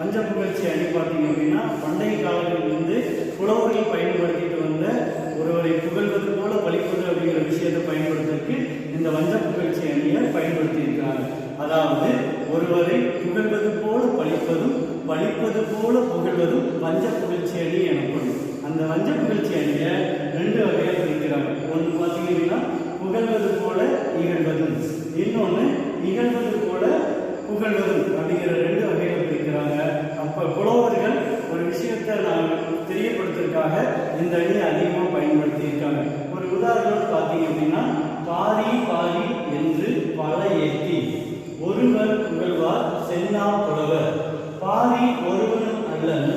மஞ்ச புகழ்ச்சி அணி பார்த்தீங்க அப்படின்னா பண்டைய காலங்களில் வந்து புலவர்கள் பயன்படுத்திட்டு வந்த ஒருவரை புகழ்வது போல பழிப்பது அப்படிங்கிற விஷயத்தை பயன்படுத்துறதுக்கு இந்த வஞ்ச புகழ்ச்சி அணியை பயன்படுத்தியிருக்காங்க அதாவது ஒருவரை புகழ்வது போல பழிப்பதும் பழிப்பது போல புகழ்வதும் வஞ்ச புகழ்ச்சி அணி எனப்படும். அந்த வஞ்ச புகழ்ச்சி அணியை ரெண்டு வகையாக பிரிக்கிறாங்க. ஒன்று பார்த்தீங்கன்னா புகழ்வது போல இகழ்வதும். இன்னொன்று இகழ்வது போல புகழ்வதும் அப்படிங்கிற ரெண்டு வகையில் இருக்கிறாங்க. அப்போ புலவர்கள் ஒரு விஷயத்தை நான் தெரியப்படுத்துறதுக்காக இந்த அணியை அதிகமாக பயன்படுத்தியிருக்காங்க. ஒரு உதாரணம் பார்த்தீங்க அப்படின்னா பாரி பாரி என்று பல ஏற்றி ஒருவர் புகழ்வார் சென்னா புலவர். பாரி ஒருவனும் அல்லன்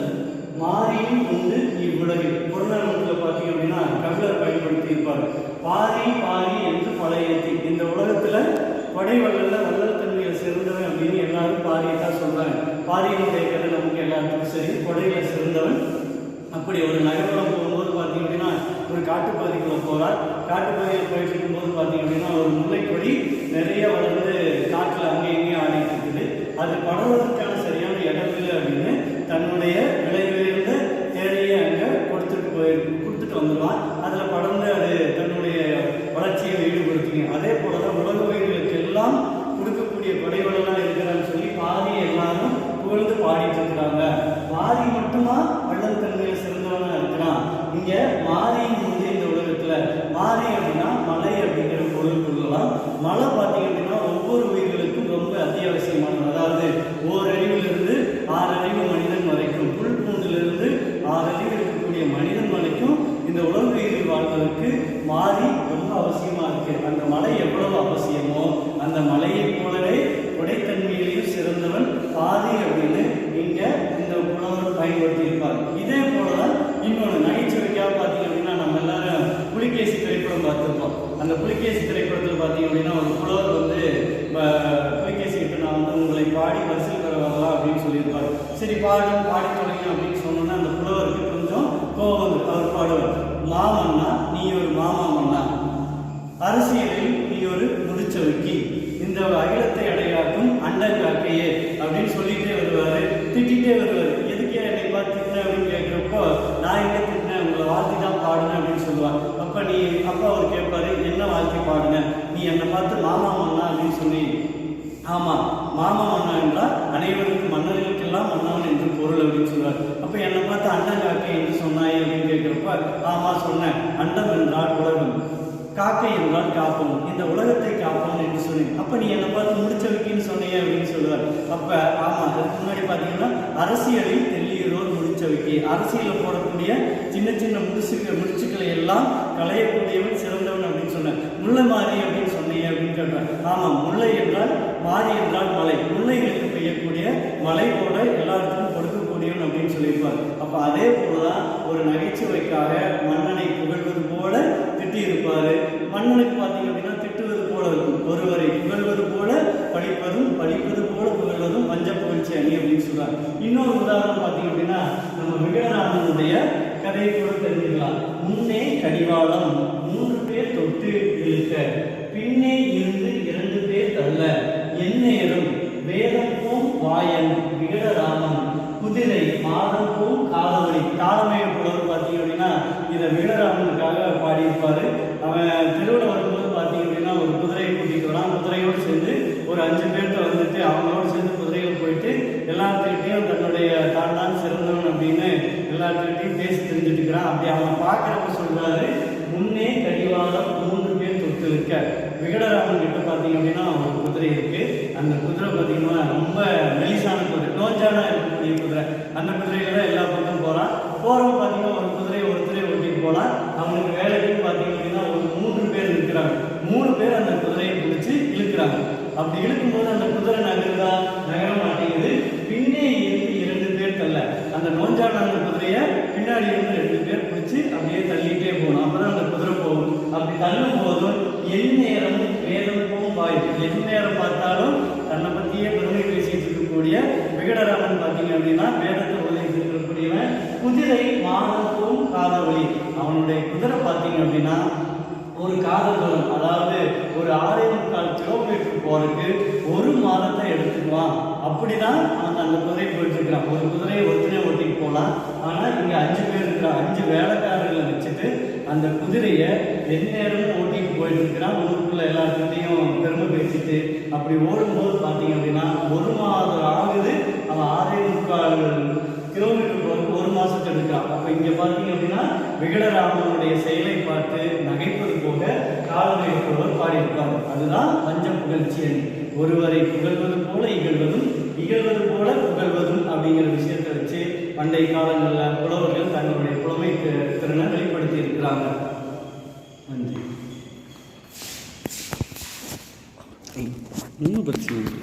மாரியும் உண்டு இவ்வுலகில். புறநானூற்றில் பார்த்தீங்க அப்படின்னா கபிலர் பயன்படுத்தி இருப்பார் பாரி பாரி என்று பல ஏற்றி இந்த உலகத்தில் கொடை சொல்றாங்க நமக்கு எல்லாத்துக்கும் சரி. கொடையில் சிறந்தவன். அப்படி ஒரு நகரம் போகும்போது பார்த்தீங்க அப்படின்னா ஒரு காட்டுப்பகுதிக்குள்ளே போகிறார் காட்டுப்பகுதியில் போயிட்டு இருக்கும்போது பார்த்தீங்க அப்படின்னா ஒரு முல்லைக்கொடி நிறைய வளர்ந்து காட்டில் அங்கே இங்கேயும் ஆடிட்டு இருக்குது. அது படுவதற்கான சரியான இடம் இல்லை அப்படின்னு தன்னுடைய விலை உயர்ந்த தேரையை அங்கே கொடுத்துட்டு போய் கொடுத்துட்டு வந்துடுவான் அதில் படர்ந்து அது தன்னுடைய வளர்ச்சியை ஈடுபடுத்திங்க அதே போல தான் உலக உயிர்களுக்கு எல்லாம் கொடுக்கக்கூடிய கொடைகளெல்லாம் இருக்கிறான்னு சொல்லி பாதி எல்லாரும் புகழ்ந்து பாடிட்டு இருக்கிறாங்க மாறி மட்டுமா வள்ளல் தன்மையில் சிறந்தவனா இருக்கிறான் இங்க மாறி வந்து இந்த உலகத்துல மாறி அப்படின்னா மலை அப்படிங்கிற பொருள் மழை மலை பார்த்தீங்க அப்படின்னா ஒவ்வொரு உயிர்களுக்கும் ரொம்ப அத்தியாவசியமானது அதாவது ஓரறிவிலிருந்து ஆறு அறிவு மனிதன் வரைக்கும் புல் பூண்டிலிருந்து ஆறு அறிவு இருக்கக்கூடிய மனிதன் வரைக்கும் இந்த உலக உயிரில் வாழ்வதற்கு மாறி ரொம்ப அவசியமா இருக்கு. அந்த மலை எவ்வளவு அவசியமோ அந்த மலையை போலவே கொடைத்தன்மையிலையும் சிறந்தவன் பாதி அப்படின்னு இங்க இந்த புலவர் பயன்படுத்தி இருப்பார் இதே போலதான் இன்னொன்று நகைச்சுவைக்காக பார்த்தீங்க அப்படின்னா நம்ம எல்லாரும் புலிகேசி திரைப்படம் பார்த்துருப்போம் அந்த புலிகேசி திரைப்படத்தில் பார்த்தீங்க அப்படின்னா ஒரு புலவர் வந்து ம- புலிகேசி கிட்ட நான் வந்து உங்களை பாடி பரிசில் பெற வரலாம் அப்படின்னு சொல்லியிருப்பார். சரி பாடு பாடி தொடங்க அப்படின்னு சொன்னோன்னா அந்த புலவருக்கு கொஞ்சம் கோபம் வந்து அவர் பாடுவார் மாமன்னா நீ ஒரு மாமா மன்னா அரசியலில் நீ ஒரு முடிச்சவுக்கி இந்த அகிலத்தை அடையாக்கும் அண்டங்காக்கையே அப்படின்னு சொல்லிட்டே வருவாரு. திட்டிகிட்டே வருவாரு. எதுக்கே என்னை பார்த்து திட்டின அப்படின்னு கேட்குறப்போ நான் எங்கே திட்டினேன் உங்களை வாழ்த்தி தான் பாடுனேன் அப்படின்னு சொல்லுவார். அப்போ நீ அப்பா அவர் கேட்பாரு என்ன வாழ்த்தி பாடுன? நீ என்னை பார்த்து மாமா மன்னா அப்படின்னு சொன்னி ஆமா மாமா மன்னா என்றால் அனைவருக்கும் மன்னர்களுக்கெல்லாம் மன்னவன் என்று பொருள் அப்படின்னு சொல்றாரு. அப்ப என்னை பார்த்து அண்ணன் காக்கை என்று சொன்னாய் அப்படின்னு கேட்கிறப்ப ஆமா சொன்னேன். அண்டம் என்றால் உலகம் காக்கை என்றால் காப்போம். இந்த உலகத்தை காப்போம் என்று சொன்னேன். அப்ப நீ என்னை பார்த்து முடிச்சவைக்கின்னு சொன்னீங்க அப்படின்னு சொல்லுவார் அப்ப ஆமா அதுக்கு முன்னாடி பாத்தீங்கன்னா அரசியலில் தெல்லியரோர் முடிச்சவைக்கு. அரசியலில் போடக்கூடிய சின்ன சின்ன முடிச்சுக்க முடிச்சுக்களை எல்லாம் களையக்கூடியவன் சிறந்தவன் அப்படின்னு சொன்னேன் முள்ள மாதிரி ஆமாம் முல்லை என்றால் மாறி என்றால் மலை. முல்லைகளுக்கு பெய்யக்கூடிய மலை போல எல்லாருக்கும் கொடுக்கக்கூடியவன் அப்படின்னு சொல்லியிருப்பார். அப்ப அதே போலதான் ஒரு நகைச்சுவைக்காக மன்னனை புகழ்வது போல திட்டியிருப்பாரு. மன்னனுக்கு பார்த்தீங்க அப்படின்னா திட்டுவது போல இருக்கும். ஒருவரை புகழ்வது போல படிப்பதும் படிப்பது போல புகழ்வதும் பஞ்ச புகழ்ச்சி அணி அப்படின்னு சொல்றாங்க. இன்னொரு உதாரணம் பார்த்தீங்க அப்படின்னா நம்ம விகடராமனுடைய கதையை கூட தெரிஞ்சுக்கலாம். முன்னே கடிவாளம் மூன்று பேர் தொட்டு இழுக்க பின்னே இருந்து அல்ல. பேர் தள்ள எந்நேரம் வேதம் போம் வாயன் விகடராமன் குதிரை மாதம் போம் காலவழி காலமேய புலவர் பார்த்தீங்க அப்படின்னா இதை விகடராமனுக்காக பாடியிருப்பாரு. அவன் திருவிழா வரும்போது பார்த்தீங்க அப்படின்னா ஒரு குதிரையை கூட்டிட்டு வரான். குதிரையோடு சேர்ந்து ஒரு அஞ்சு பேர்த்த வந்துட்டு அவங்களோட சேர்ந்து குதிரையில் போயிட்டு எல்லாத்துக்கிட்டையும் தன்னுடைய தான் தான் சிறந்தவன் அப்படின்னு எல்லாத்துக்கிட்டையும் பேசி தெரிஞ்சுட்டு இருக்கிறான் அப்படி அவன் பார்க்குறப்ப சொல்றாரு முன்னே கடிவாளம் மூன்று பேர் இருக்க விகடராமன் கிட்ட பார்த்தீங்க அப்படின்னா ஒரு குதிரை இருக்கு. அந்த குதிரை பார்த்தீங்கன்னா ரொம்ப மெலிசான குதிரை. நோஞ்சானா இருக்கக்கூடிய குதிரை. அந்த குதிரையில தான் எல்லா பக்கம் போறான். போறவங்க பார்த்தீங்கன்னா ஒரு குதிரையை ஒருத்தரை ஓட்டிட்டு போலாம் அவனுக்கு வேலைக்குன்னு பார்த்தீங்க அப்படின்னா ஒரு மூன்று பேர் இருக்கிறாங்க மூணு பேர் அந்த குதிரையை பிடிச்சி இழுக்கிறாங்க. அப்படி இழுக்கும்போது அந்த குதிரை நகருதா? நகர மாட்டேங்குது. பின்னே இருந்து இரண்டு பேர் தள்ள. அந்த நோஞ்சான அந்த குதிரையை பின்னாடி இருந்து ரெண்டு பேர் பிடிச்சி அப்படியே தள்ளிட்டே போகணும். அப்பதான் அந்த குதிரை போகும். அப்படி தள்ளும் எந்நேரமும் வேதமும் வாய்ப்பு. எந்நேரம் பார்த்தாலும் தன்னை பத்தியே பெருமை பேசிட்டு இருக்கக்கூடிய விகடராமன் பார்த்தீங்க அப்படின்னா வேதத்தை உதவி இருக்கக்கூடியவன் குதிரை மாதத்தும் காதவழி அவனுடைய குதிரை பார்த்தீங்க அப்படின்னா ஒரு காதல் தூரம் அதாவது ஒரு ஆறே முக்கால் கிலோமீட்டர் போறதுக்கு ஒரு மாதத்தை எடுத்துக்குவான். அப்படிதான் அவன் அந்த குதிரை போயிட்டு இருக்கிறான். ஒரு குதிரையை ஒருத்தனே ஓட்டிட்டு போகலாம். ஆனால் இங்கே அஞ்சு பேர் இருக்கிறான் அஞ்சு வேலைக்காரர்களை வச்சுட்டு அந்த குதிரையை எந்நேரமும் ஓட்டிட்டு போயிட்டு இருக்கிறான் ஊருக்குள்ள எல்லாத்துக்கிட்டையும் பெருமை பேசிட்டு அப்படி ஓடும்போது பார்த்தீங்க அப்படின்னா ஒரு மாதம் ஆகுது. அவன் ஆறே முக்கால் கிலோமீட்டர் வந்து ஒரு மாதத்தை எடுக்கிறான் அப்போ இங்கே பார்த்தீங்க அப்படின்னா விகடராமனுடைய செயலை பார்த்து நகைப்பது போக காலமுடைய புலவர் அதுதான் பஞ்ச புகழ்ச்சி ஒருவரை புகழ்வது போல இகழ்வதும் இகழ்வது போல புகழ்வதும் அப்படிங்கிற விஷயத்தை வச்சு பண்டைய காலங்களில் புலவர்கள் தங்களுடைய புலமை திறனை வெளிப்படுத்தி இருக்கிறாங்க நன்றி. ஒன்றும் பிரச்சனை இல்லை